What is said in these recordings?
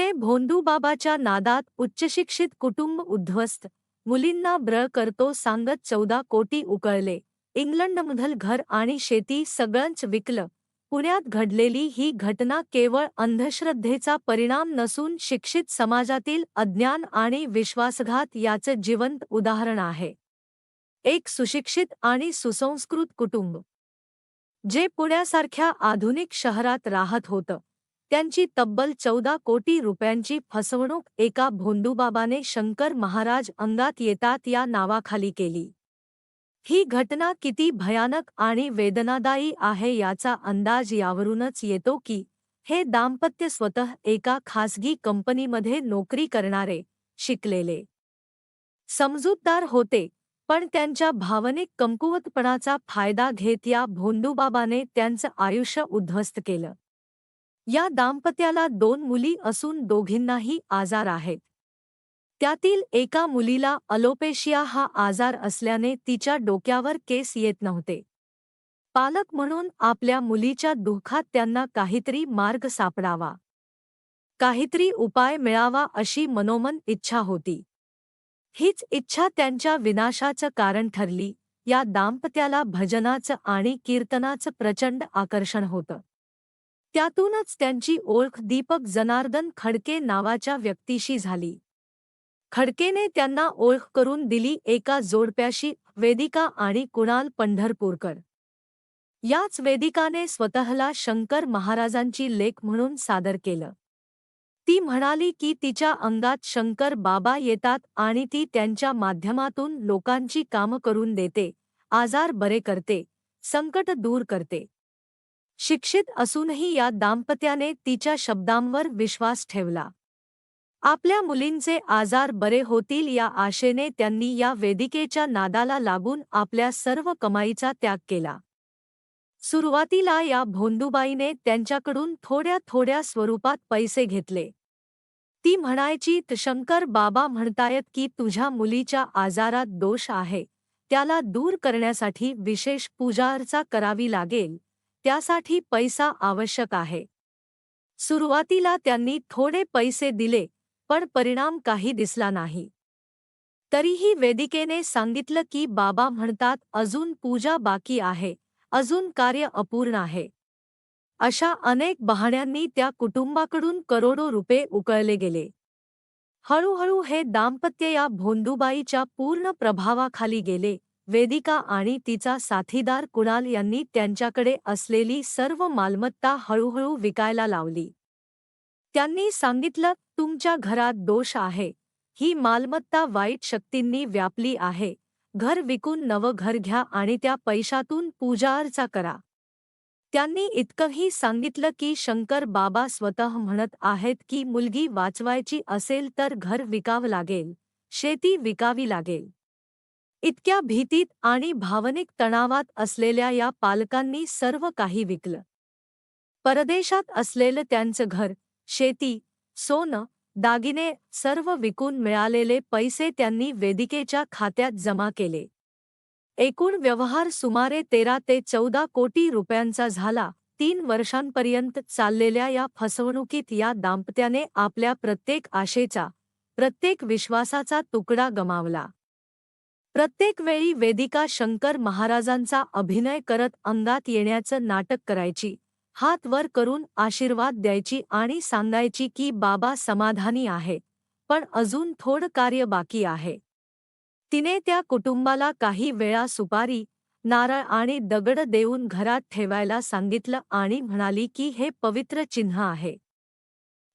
पुणे भोंदूबाबाच्या नादात उच्चशिक्षित कुटुंब उद्ध्वस्त. मुलींना ब्र करतो सांगत चौदा कोटी उकळले. इंग्लंडमधल घर आणि शेती सगळंच विकलं. पुण्यात घडलेली ही घटना केवळ अंधश्रद्धेचा परिणाम नसून शिक्षित समाजातील अज्ञान आणि विश्वासघात याचं जिवंत उदाहरण आहे. एक सुशिक्षित आणि सुसंस्कृत कुटुंब. जे पुण्यासारख्या आधुनिक शहरात राहत होतं. त्यांची तब्बल चौदा कोटी रुपयांची फसवणूक एका भोंदूबाबाने शंकर महाराज अंगात येतात या नावाखाली केली. ही घटना किती भयानक आणि वेदनादायी आहे याचा अंदाज यावरूनच येतो की हे दाम्पत्य स्वतः एका खासगी कंपनीमध्ये नोकरी करणारे शिकलेले. समजूतदार होते पण त्यांच्या भावनिक कमकुवतपणाचा फायदा घेत या भोंदूबाबाने त्यांचं आयुष्य उद्ध्वस्त केलं. या दाम्पत्याला दोन मुली असून दोघींनाही आजार आहेत. त्यातील एका मुलीला अलोपेशिया हा आजार असल्याने तिच्या डोक्यावर केस येत नव्हते. पालक म्हणून आपल्या मुलीच्या दुःखात त्यांना काहीतरी मार्ग सापडावा. काहीतरी उपाय मिळावा अशी मनोमन इच्छा होती. हीच इच्छा त्यांच्या विनाशाचं कारण ठरली. या दाम्पत्याला भजनाचं आणि कीर्तनाचं प्रचंड आकर्षण होतं. त्यातूनच त्यांची ओळख दीपक जनार्दन खडके नावाच्या व्यक्तीशी झाली. खडकेने त्यांना ओळख करून दिली एका जोडप्याशी वेदिका आणि कुणाल पंढरपूरकर. याच वेदिकाने स्वतःला शंकर महाराजांची लेख म्हणून सादर केलं. ती म्हणाली की तिच्या अंगात शंकर बाबा येतात आणि ती त्यांच्या माध्यमातून लोकांची कामं करून देते आजार बरे करते संकट दूर करते. शिक्षित असूनही या दाम्पत्याने तिच्या शब्दांवर विश्वास ठेवला. आपल्या मुलींचे आजार बरे होतील या आशेने त्यांनी या वेदिकेच्या नादाला लागून आपल्या सर्व कमाईचा त्याग केला. सुरुवातीला या भोंदूबाईने त्यांच्याकडून थोड्या थोड्या स्वरूपात पैसे घेतले. ती म्हणायची शंकर बाबा म्हणतायत की तुझ्या मुलीच्या आजारात दोष आहे. त्याला दूर करण्यासाठी विशेष पूजाअर्चा करावी लागेल. त्यासाठी पैसा आवश्यक आहे. सुरुवातीला त्यांनी थोडे पैसे दिले पण परिणाम काही दिसला नाही. तरीही वेदिकेने सांगितलं की बाबा म्हणतात अजून पूजा बाकी आहे अजून कार्य अपूर्ण आहे. अशा अनेक बहाण्यांनी त्या कुटुंबाकडून करोडो रुपये उकळले गेले. हळूहळू हे दाम्पत्य या भोंदूबाईच्या पूर्ण प्रभावाखाली गेले. वेदिका आणि तिचा साथीदार कुणाल यांनी त्यांच्याकडे असलेली सर्व मालमत्ता हळूहळू विकायला लावली. त्यांनी सांगितलं तुमच्या घरात दोष आहे. ही मालमत्ता वाईट शक्तींनी व्यापली आहे. घर विकून नवं घर घ्या आणि त्या पैशातून पूजाअर्चा करा. त्यांनी इतकंही सांगितलं की शंकर बाबा स्वतः म्हणत आहेत की मुलगी वाचवायची असेल तर घर विकावं लागेल. शेती विकावी लागेल. इतक्या भीतीत आणि भावनिक तणावात असलेल्या या पालकांनी सर्व काही विकलं. परदेशात असलेलं त्यांचं घर शेती सोनं दागिने सर्व विकून मिळालेले पैसे त्यांनी वेदिकेच्या खात्यात जमा केले. एकूण व्यवहार सुमारे तेरा ते चौदा कोटी रुपयांचा झाला. तीन वर्षांपर्यंत चाललेल्या या फसवणुकीत या दाम्पत्याने आपल्या प्रत्येक आशेचा प्रत्येक विश्वासाचा तुकडा गमावला. प्रत्येक वेळी वेदिका शंकर महाराजांचा अभिनय करत अंगात येण्याचं नाटक करायची. हात वर करून आशीर्वाद द्यायची आणि सांगायची की बाबा समाधानी आहे. पण अजून थोडं कार्य बाकी आहे. तिने त्या कुटुंबाला काही वेळा सुपारी नारळ आणि दगड देऊन घरात ठेवायला सांगितलं आणि म्हणाली की हे पवित्र चिन्ह आहे.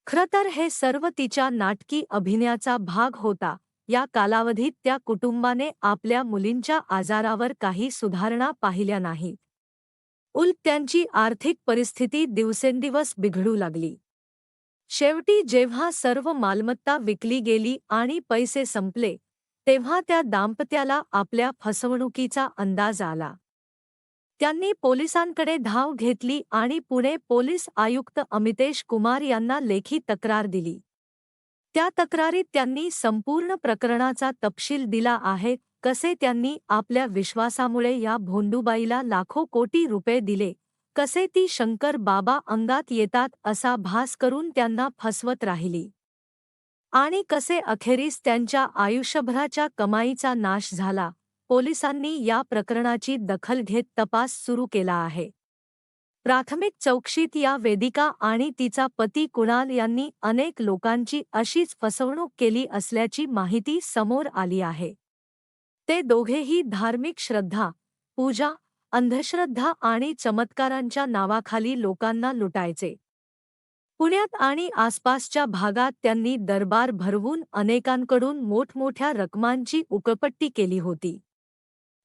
खरं तर हे सर्व तिच्या नाटकी अभिनयाचा भाग होता. या कालावधीत त्या कुटुंबाने आपल्या मुलींच्या आजारावर काही सुधारणा पाहिल्या नाहीत उलट त्यांची आर्थिक परिस्थिती दिवसेंदिवस बिघडू लागली. शेवटी जेव्हा सर्व मालमत्ता विकली गेली आणि पैसे संपले तेव्हा त्या दाम्पत्याला आपल्या फसवणुकीचा अंदाज आला. त्यांनी पोलिसांकडे धाव घेतली आणि पुणे पोलीस आयुक्त अमितेश कुमार यांना लेखी तक्रार दिली. त्या तक्रारीत त्यांनी संपूर्ण प्रकरणाचा तपशील दिला आहे कसे त्यांनी आपल्या विश्वासामुळे या भोंडूबाईला लाखो कोटी रुपये दिले कसे ती शंकर बाबा अंगात येतात असा भास करून त्यांना फसवत राहिली. आणि कसे अखेरीस त्यांच्या आयुष्यभराच्या कमाईचा नाश झाला पोलिसांनी या प्रकरणाची दखल घेत तपास सुरू केला आहे. प्राथमिक चौकशीत या वेदिका आणि तिचा पती कुणाल यांनी अनेक लोकांची अशीच फसवणूक केली असल्याची माहिती समोर आली आहे. ते दोघेही धार्मिक श्रद्धा पूजा अंधश्रद्धा आणि चमत्कारांच्या नावाखाली लोकांना लुटायचे. पुण्यात आणि आसपासच्या भागात त्यांनी दरबार भरवून अनेकांकडून मोठमोठ्या रकमांची उकळपट्टी केली होती.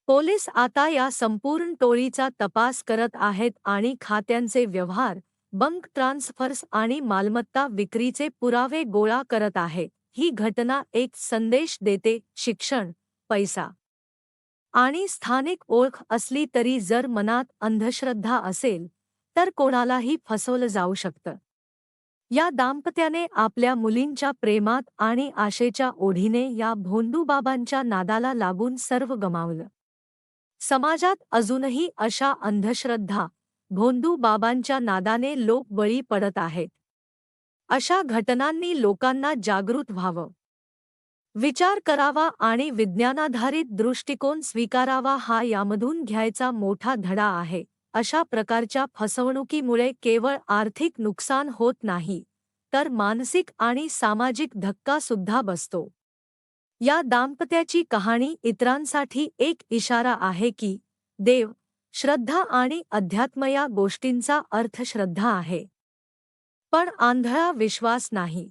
पोलीस आता या संपूर्ण टोळीचा तपास करत आहेत आणि खात्यांचे व्यवहार बंक ट्रान्सफर्स आणि मालमत्ता विक्रीचे पुरावे गोळा करत आहेत ही घटना एक संदेश देते शिक्षण पैसा आणि स्थानिक ओळख असली तरी जर मनात अंधश्रद्धा असेल तर कोणालाही फसवलं जाऊ शकतं. या दाम्पत्याने आपल्या मुलींच्या प्रेमात आणि आशेच्या ओढीने या भोंदूबाबांच्या नादाला लागून सर्व गमावलं. समाजात अजूनही अशा अंधश्रद्धा भोंदू बाबांच्या नादाने लोक बळी पडत आहेत. अशा घटनांनी लोकांना जागृत व्हावं. विचार करावा आणि विज्ञानाधारित दृष्टिकोन स्वीकारावा हा यामधून घ्यायचा मोठा धडा आहे अशा प्रकारच्या फसवणुकीमुळे केवळ आर्थिक नुकसान होत नाही तर मानसिक आणि सामाजिक धक्का सुद्धा बसतो. या दाम्पत्याची कहाणी इतरांसाठी एक इशारा आहे की देव श्रद्धा आणि अध्यात्म या गोष्टींचा अर्थ श्रद्धा आहे. पण आंधळा विश्वास नाही.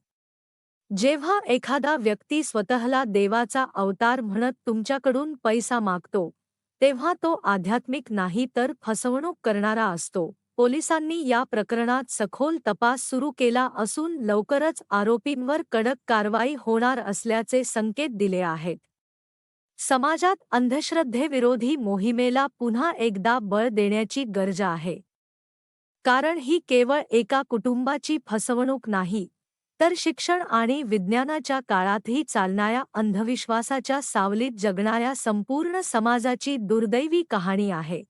जेव्हा एखादा व्यक्ती स्वतःला देवाचा अवतार म्हणत तुमच्याकडून पैसा मागतो तेव्हा तो आध्यात्मिक नाही तर फसवणूक करणारा असतो. पोलिसांनी या प्रकरणात सखोल तपास सुरू केला असून लवकरच आरोपींवर कडक कारवाई होणार असल्याचे संकेत दिले आहेत. समाजात अंधश्रद्धेविरोधी मोहिमेला पुन्हा एकदा बळ देण्याची गरज आहे. कारण ही केवळ एका कुटुंबाची फसवणूक नाही तर शिक्षण आणि विज्ञानाच्या काळातही चालणाऱ्या अंधविश्वासाच्या सावलीत जगणाऱ्या संपूर्ण समाजाची दुर्दैवी कहाणी आहे.